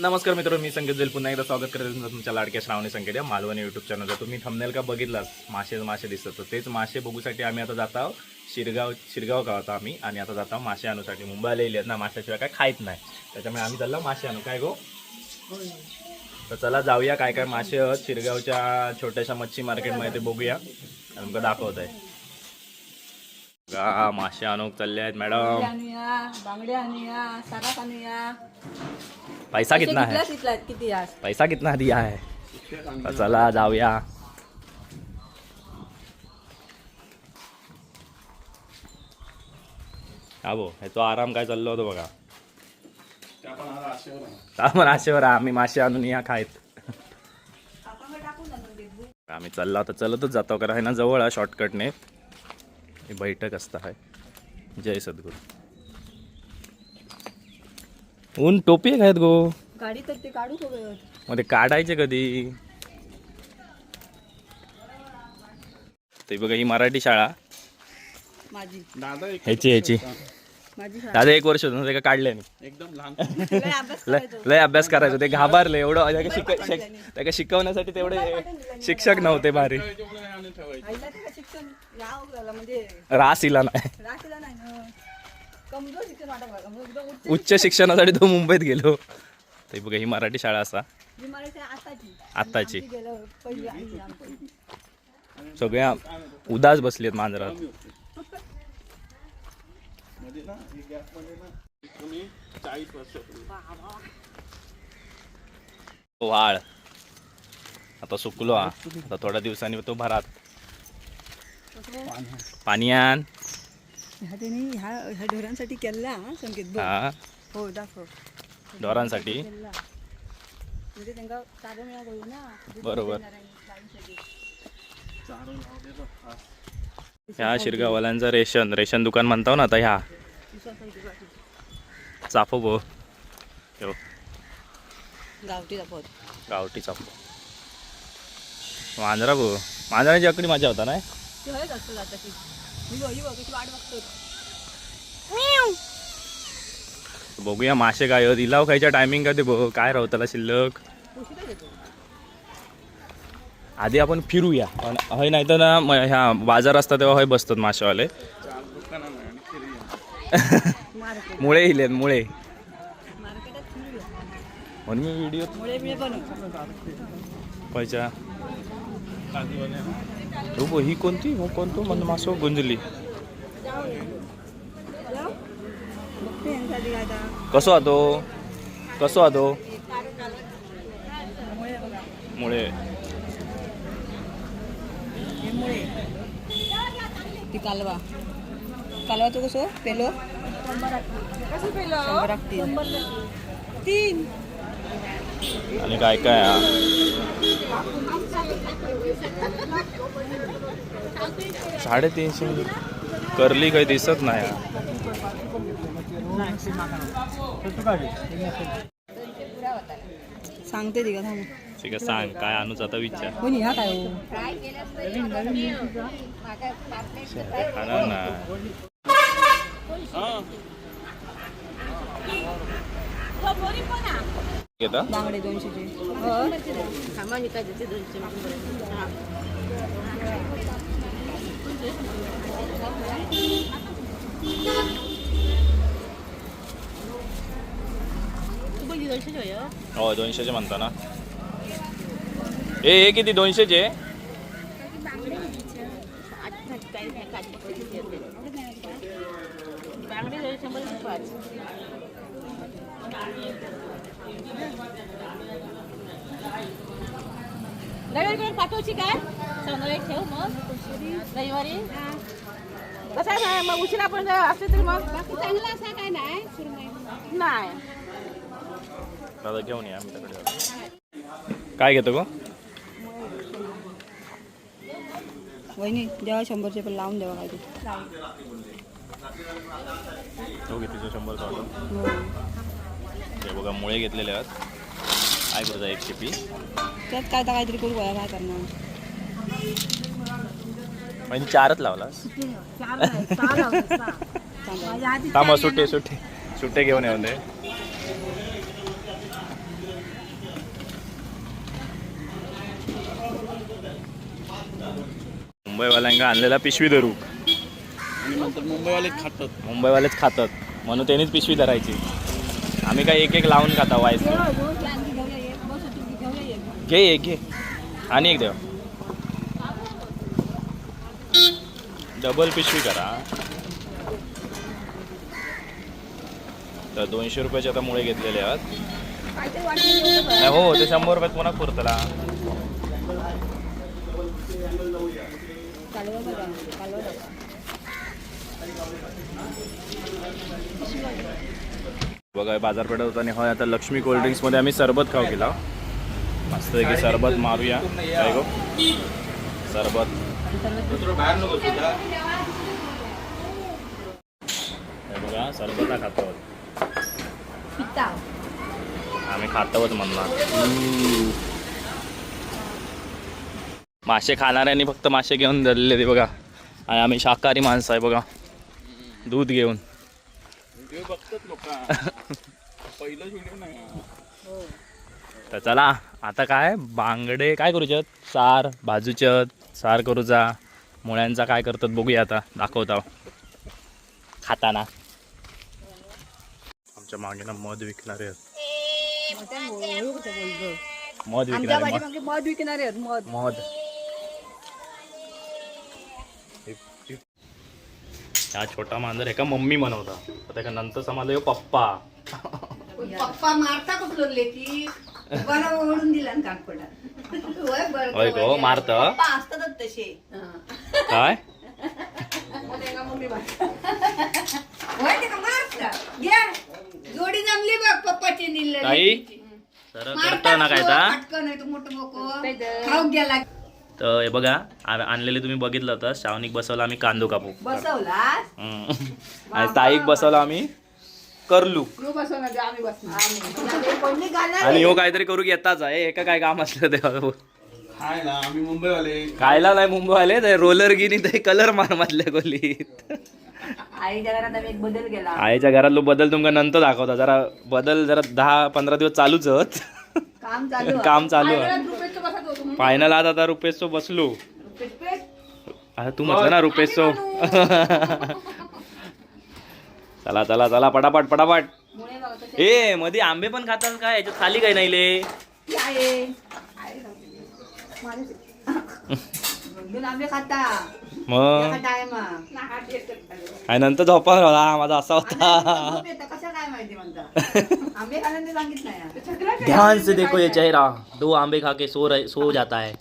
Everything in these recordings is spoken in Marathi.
नमस्कार मित्र मी संकेत जेल. पुन्हा एकदा स्वागत करत तुमच्या लाडक्या श्रावणी संकेत या मालवणी युट्यूब चॅनलवर तुम्ही थंबनेल का बघितलास? मासे मासे दिसतात. तर तेच मासे बघूसाठी आम्ही आता जात आहोत. शिरगाव शिरगाव गावात आम्ही आणि आता जात आहोत मासे आणूसाठी. मुंबईला येईल ना माशाशिवाय काय खायत नाही. त्याच्यामुळे आम्ही चाललो मासे आणू काय गो? तर चला जाऊया. काय काय मासे आहेत? शिरगावच्या छोट्याशा मच्छी मार्केटमध्ये ते बघूया. आणि तुमका दाखवत आहे मासे आणूक चालले आहेत मॅडम बांगड्या आणूया आणूया. पैसा कितना है? पैसा कितना दिया है? तर चला जाऊया। हा भो ह्याचा आराम काय चाललो होतो बघा. आपण आशेवर आम्ही मासे आणून या खायत. आम्ही चाललो आता चलतच जातो कारण ना जवळ आहे शॉर्टकटने ही बैठक असता आहे जय सद्गुरू. ऊन टोपी आहे गो. गाडी तर ते काढू मग ते काढायचे कधी? ते बघा ही मराठी शाळा. माझी. ह्याची ह्याची. माझी शाळा. दादा एक वर्ष होतं ना, ते का काढले नाही. एकदम लहान. लय अभ्यास लय करायचो. लय अभ्यास करायचो. ते घाबरले एवढं. त्याला शिक शिक- त्याला शिकवण्यासाठी तेवढे शिक्षक नव्हते भारी. आईला शिक्षण याव झालं म्हणजे रास इला नाही. राशीला नाही ना? उच्च शिक्षणासाठी तो मुंबईत गेलो. ते बघा ही मराठी शाळा असा. आत्ताची. सगळ्या उदास बसलेत मांजरात. चाळीस वर्षापूर्वी वाळ. आता सुकलो हा. आता थोड्या दिवसांनी तो भरात. पाणी आण. ह्या त्यांनी ह्या ह्या ढोरांसाठी केला हा संकेत. बघ. हा. हो दाखव. ढोरांसाठी? केला. म्हणजे त्यांना चालू मिळा ना. बरोबर. गाईसाठी. ह्या शिरगावाल्यांचं रेशन रेशन दुकान म्हणतो ना आता ह्या. चाफो भो. गावठी दाखवत गावठी चाफो. मांजरा भो. मांजराची अकडी मजा होता नाही ते हयच असतं आता की बघूया मासे काय आहेत. इलाव खायच्या टायमिंग का ते बघ काय राहू त्याला शिल्लक. आधी आपण फिरूया. पण हय नाही तर ना ह्या बाजार असतात तेव्हा हय बसतात मासेवाले. मुळे इलेत मुळे. मार्केटात फिरूया. म्हणून मी व्हिडिओ मुळे बिळे बनव पाहिजे काजूवाले ना. हो ही कोणती हो कोणतो म्हणजे मासो गुंजली जाऊ बघते यांच्यासाठी काय आता कसो आतो कसो आतो मुळे बघा मुळे हे मुळे ती कालवा कालवा तो कसं पेलो कसं पेलो शंभराक तीन तीन आणि काय काय हा? साडेतीनशे करली काही दिसत नाही. हा. सांगते ती का थांब ठीक आहे सांग. काय आणूच आता विचार. कोणी ह्या काय खाणार ना. हा. घेता? बांगडे दोनशेचे हो दोनशेचे म्हणता ना. ए हे किती? दोनशेचे रविवारी पाठवची काय? संध्याकाळी ठेव मग. रविवारी. कसं आहे ना मग उशिरा पण असले तरी मग. चांगला असा काय नाही नाही. दादा घेऊन या आमच्याकडे. काय घेतो गो? वहिनी द्यावा शंभरचे पण लावून द्यावा काय शंभर हे बघा मुळे घेतलेले आहेत. एक शेपी? त्यात काय तर काहीतरी करू बघा काय करणार? म्हणजे चारच लावला काम सुट्टे सुट्टे. सुट्टे घेऊन येऊन दे. मुंबईवाल्यांना आणलेला पिशवी धरू आणि नंतर मुंबईवाले खातात. मुंबईवालेच खातात. म्हणून त्यांनीच पिशवी धरायची. आम्ही काय एक एक लावून खाता वाईस. घे एक घे. आणि एक देव डबल पिशवी करा. तर दोनशे रुपयाचे आता मुळे घेतलेले आहेत. नाही हो ते शंभर रुपयात पुन्हा पुरतला. बघा बाजारपेठ होता आणि होय आता लक्ष्मी कोल्ड ड्रिंक्समध्ये आम्ही सरबत खाऊ केला. मस्त की सरबत मारूया. काय गो? सरबत. बघा सरबत खातो. आम्ही खातोच म्हणणार. मासे खाणाऱ्यांनी फक्त मासे घेऊन धरलेले ते बघा. आणि आम्ही शाकाहारी माणसं आहे बघा. दूध घेऊन. व्हिडिओ बघतात लोक. पहिलाच व्हिडिओ नाही. तर चला आता काय? बांगडे काय करूच्यात? सार भाजूच्यात सार करूचा मुळ्यांचा काय करतात बघूया आता. दाखवता खाताना. आमच्या मागे ना मध विकणारे आहेत मध. विकणारे मध विकणारे आहेत मध. मध. हा छोटा मांजर एका मम्मी म्हणवता तर त्याच्या नंतर समजलं ह्यो पप्पा. पप्पा मारता कुठलं लेकी बरं ओढून दिला ना कानपडा होय बरं होय गो मारत. पप्पा असतातच तसे. काय? होय ते का मारता? घ्या. जोडी जमली बघ पप्पाची निल्ल ताई तर करतो ना काय ता? पटकन आहे तो मोठं मोको खाऊ गेला तर हे बघा आणलेले तुम्ही बघितलं होतं श्रावणीक बसवला आम्ही कांदो कापू. बसवला. आणि ताईक बसवला आम्ही करलू. आणि हो काहीतरी करू येताच आहे. एका काय काम असलं ते हाय ना आम्ही मुंबईवाले. खायला नाही मुंबई आले ते रोलर गिनी ते कलर मार मधल्या गोलीत आईच्या घरात आम्ही एक बदल केला. आईच्या घरातलो बदल तुमका नंतर दाखवता. जरा बदल जरा दहा पंधरा दिवस चालूच होत. काम चालू आहे. काम चालू फायनल आता आता रुपेशो बसलो. रुपये- रुपये. आता तू म्हटलं ना रुपेशो चला चला चला पटापट पटापट. ए मध्ये आंबे पण खातात काय याच्यात खाली काय नाही ले मग? आणि नंतर झोपा माझा असा होता. ध्यान से देखो ये चेहरा. दो आंबे खा के सो रहे सो जाता है.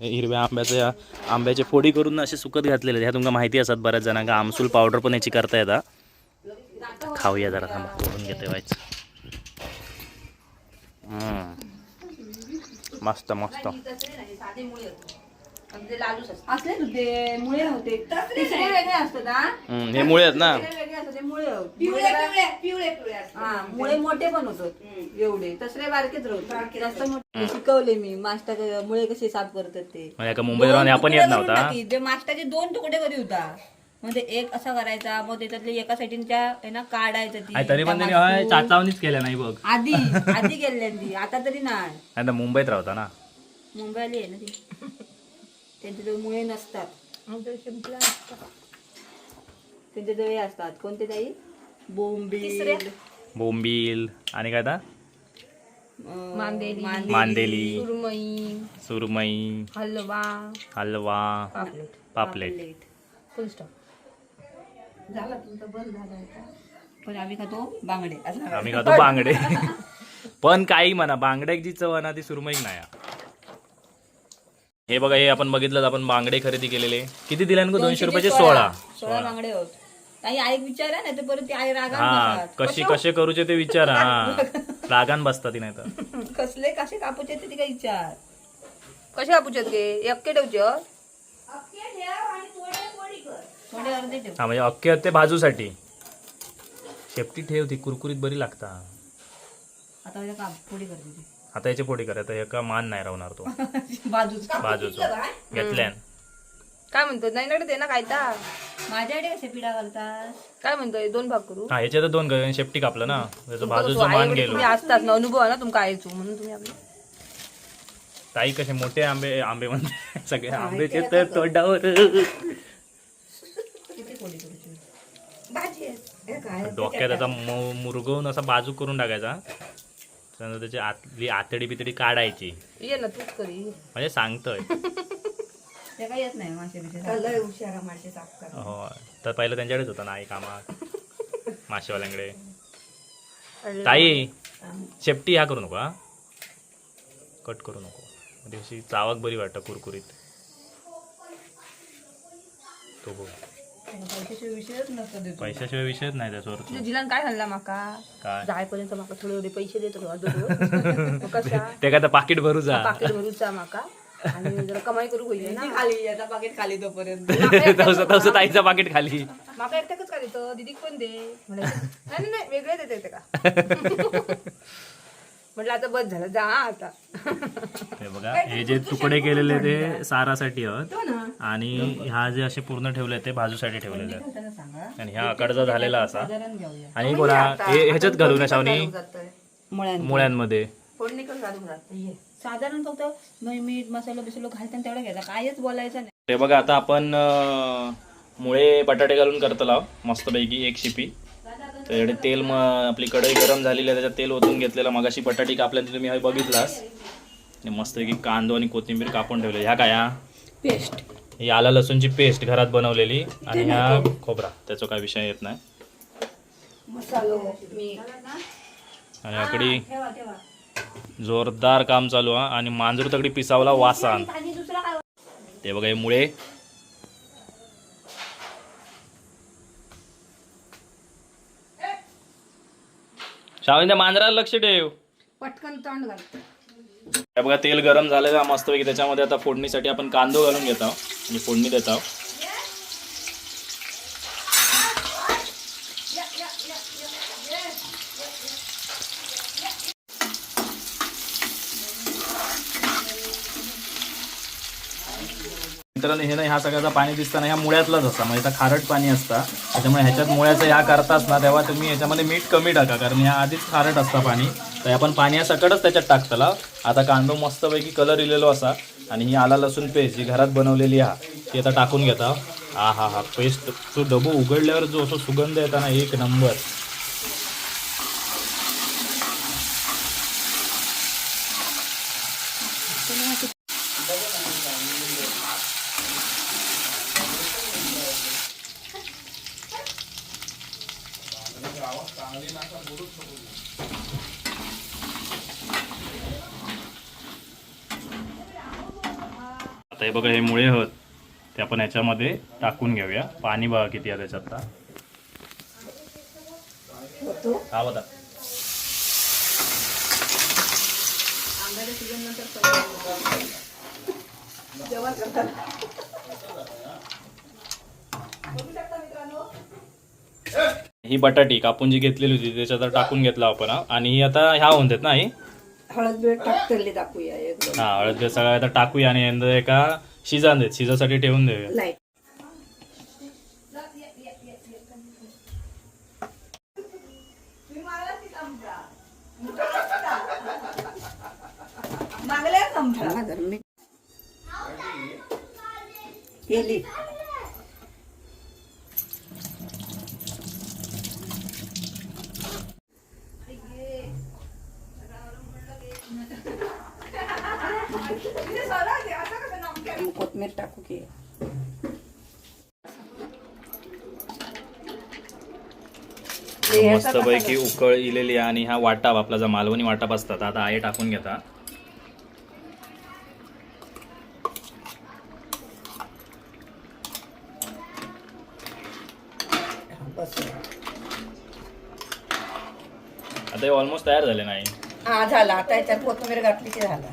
हिरव्या आंब्याच्या आंब्याचे फोडी करून ना असे सुकत घातलेले. ह्या तुमका माहिती असतात बऱ्याच जणांका आमसूल पावडर पण याची करता येतात खाऊया जरा थांबा. करून घेते व्हायचं. मस्त मस्त. होते म्हणजे लालूच असते. असले होते मुळे होते. तिसरे वेगळे असतात हा. हम्म, हे मुळे आहेत ना. तिसरे वेगळे असतात ते मुळे होत. पिवळे पिवळे पिवळे हा मुळे मोठे पण होतात एवढे. तसरे बारकेच राहतात. जास्त मोठे शिकवले मी. मास्टर मुळे कसे साफ करतात ते. म्हणजे एका मुंबईत राहून आपण येत दोन तुकडे नव्हता. मास्टरचे दोन तुकडे कधी होता? म्हणजे एक असा करायचा मग त्याच्यातले एका साईडच्या आहे ना काढायचं ती. आणि तरी पण त्यांनी त्या. चाचावणीच केल्या नाही बघ. आधी आधी गेल्यांदी आता तरी नाही. आता मुंबईत राहता ना. मुंबईला आहे ना ती. त्यांचे जवळ मुळे नसतात. त्यांचे जवळ हे असतात. कोणते ताई? बोंबील. बोंबील. आणि काय आता? अं, मांदेली. मांदेली. सुरमई. सुरमई. हलवा. हलवा. पापलेट. पापलेट. फुल स्टॉप झाला तुमचा बंद झाला होता पण आम्ही खातो बांगडे. असं आम्ही खातो बांगडे. पण काही म्हणा बांगड्याची चव आहे ना ती सुरमई नाही आहे. हे बघा हे आपण बघितलं आपण बांगडे खरेदी केलेले. किती दिले ना दोनशे रुपयाचे? सोळा. सोळा. बांगडे होत. ताई विचारा नाही तर परत ती आई रागा हा कशी कसे? करूचे ते विचारा हा. रागान बसता ती नाही तर कसले कसे कापूचे ते काय विचार. कसे कापूच्यात गे? अक्के ठेवच्या थोडे अर्धे ठेव. हा म्हणजे अख्खे आहेत ते भाजूसाठी शेपटी ठेव ती कुरकुरीत बरी लागता. आता उद्या काप पोळी करते ती. आता याची पोटी करा तर एका मान नाही राहणार तो. बाजूच. बाजूचो. घेतल्यान. काय म्हणतो नाही ना दे ना काय ता माझ्याकडे कसे पिढा घालतात. काय म्हणतोय दोन भाग करू. हा याच्यात दोन शेपटी कापलं ना. त्याचं बाजूचं मान गेलो. तुम्ही असतात ना अनुभव आहे ना तुमका आयचो म्हणून तुम्ही आपले. ताई कसे मोठे आंबे आंबे म्हणते. सगळे आंब्याचे तर तोंडावर. भाजी आहे. हे काय? डोक्यात मु- मुरगवून असा बाजू करून टाकायचा. त्यानंतर त्याची आतली आतडी बितडी काढायची. ये ना तूच करी म्हणजे सांगतोय. ते काही येत नाही मासे बिशे लय हुशार मासे साफ कर. हो तर पहिलं त्यांच्याकडेच होता ना आई कामात. माशेवाल्यांकडे ताई शेपटी ह्या करू नको हा. कट करू नको. म्हणजे अशी चावक बरी वाटतं कुरकुरीत. तो बघ. पैशाशिवाय विषयच नसतो देतो. पैशाशिवाय विषयच नाही त्याच्यावर जिलान काय झाला माका? काय? जायपर्यंत माका थोडे थोडे पैसे देत ते काय तर पाकिट भरू जा. पाकिट भरूचा माका. आणि जरा कमाई करू होईल ना. खाली याचा पाकिट खाली तोपर्यंत. तसं तसं ताईचं पाकिट खाली. माका एकट्याकच का देतं दिदीक पण दे. नाही नाही, नाही वेगळे देते ते का? म्हटलं आता बस झालं जा हा आता. हे बघा हे जे तुकडे केलेले ते सारासाठी आहेत. आणि ह्या जे असे पूर्ण ठेवले ते भाजूसाठी ठेवलेले आहेत. आणि ह्या आकडचा झालेला असा. आणि कोणा हे ह्याच्यात घालू ना शावनी? मुळ्यांमध्ये. फोडणी करून घालून राहते साधारण फक्त मीठ मीठ मसाला बिसाला घालताना तेवढं घ्यायचा. कायच बोलायचं नाही. ते बघा आता आपण मुळे बटाटे घालून करतो लाव मस्तपैकी एक शिपी. त्याच्याकडे तेल म आपली कढई गरम झालेली आहे त्याच्यात तेल ओतून घेतलेलं मगाशी बटाटी कापल्यानंतर तुम्ही हे बघितलास. मस्तपैकी कांदो आणि कोथिंबीर कापून ठेवले ह्या काय? पेस्ट. ही आला लसूणची पेस्ट घरात बनवलेली. आणि ह्या खोबरा. त्याचा काय विषय येत नाही. आणि आकडी जोरदार काम चालू हा. आणि मांजूर तगडी पिसावला वासान. ते बघा हे मुळे त्या मांजराला लक्ष ठेव. पटकन तोंड घाल. हे बघा तेल गरम झालं का मस्तपैकी त्याच्यामध्ये आता फोडणीसाठी आपण कांदो घालून घेत आहोत. म्हणजे फोडणी देत आहोत. मित्रांनो हे ना ह्या सगळ्याचा पाणी दिसताना ह्या मुळ्यातलाच असता म्हणजे खारट पाणी असता. त्याच्यामुळे ह्याच्यात मुळ्याचं ह्या करताच ना तेव्हा तुम्ही ह्याच्यामध्ये मीठ कमी टाका कारण ह्या आधीच खारट असता पाणी. तर आपण पाणी सकटच त्याच्यात टाकतला. आता कांदो मस्तपैकी कलर इलेलो असा. आणि ही आला लसूण पेस्ट जी घरात बनवलेली हा ती आता टाकून घेता. हा हा हा पेस्ट तो डबो उघडल्यावर जो असं सुगंध येता ना एक नंबर आता हे बघा हे मुळे होत ते आपण ह्याच्यामध्ये टाकून घेऊया. पाणी बघा किती आहे त्याच्यात आता. हा बघा. ही बटाटी कापून जी घेतलेली होती त्याच्यात टाकून घेतला आपण हा. आणि ही आता ह्या होऊन देत ना ही? हळद वेळ टाकतली दाखवूया एकदम. हा हळद सगळं आता टाकूया आणि एका शिजान देत. शिजासाठी ठेवून देऊया. मागल्या चमचा हा, धर मी. केली. कोथमीर टाकू की मस्तपैकी उकळ इलेली आहे आणि हा वाटाप आपला जो मालवणी वाटाप असतात आता आहे टाकून घेता. आता हे ऑलमोस्ट तयार झाले नाही. हा झाला. आता याच्यात कोथमीर घातली की झाला.